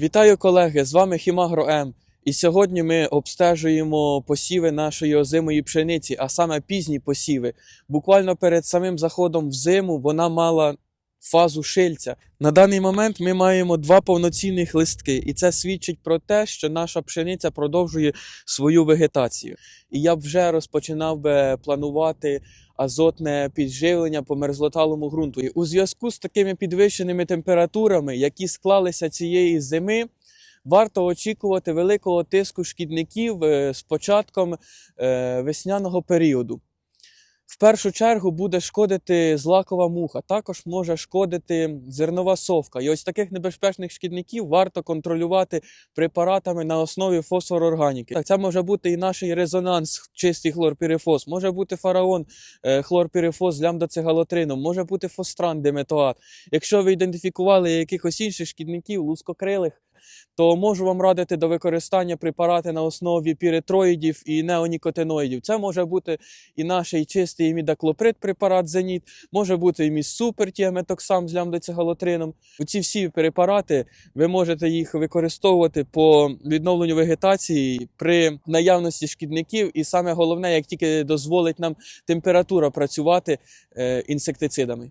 Вітаю колеги! З вами Хімагро М. І сьогодні ми обстежуємо посіви нашої озимої пшениці, а саме пізні посіви. Буквально перед самим заходом в зиму вона мала фазу шильця. На даний момент ми маємо два повноцінних листки, і це свідчить про те, що наша пшениця продовжує свою вегетацію. І я б вже розпочинав би планувати азотне підживлення по мерзлоталому ґрунту. І у зв'язку з такими підвищеними температурами, які склалися цієї зими, варто очікувати великого тиску шкідників е, з початком е, весняного періоду. Першу чергу буде шкодити злакова муха, також може шкодити зернова совка. І ось таких небезпечних шкідників варто контролювати препаратами на основі фосфорорганіки. Так, це може бути і наш резонанс, чистий хлорпірифос, може бути фараон, е, хлорпірифос з лямдоцигалотрином, може бути фостран диметоат. Якщо ви ідентифікували якихось інших шкідників, лускокрилих, то можу вам радити до використання препарати на основі піретроїдів і неонікотиноїдів. Це може бути і наш і чистий імідаклоприд препарат Зеніт, може бути і міс супер тіаметоксам з лямдоцигалотрином. Ці всі препарати ви можете їх використовувати по відновленню вегетації при наявності шкідників, і саме головне, як тільки дозволить нам температура працювати е, інсектицидами.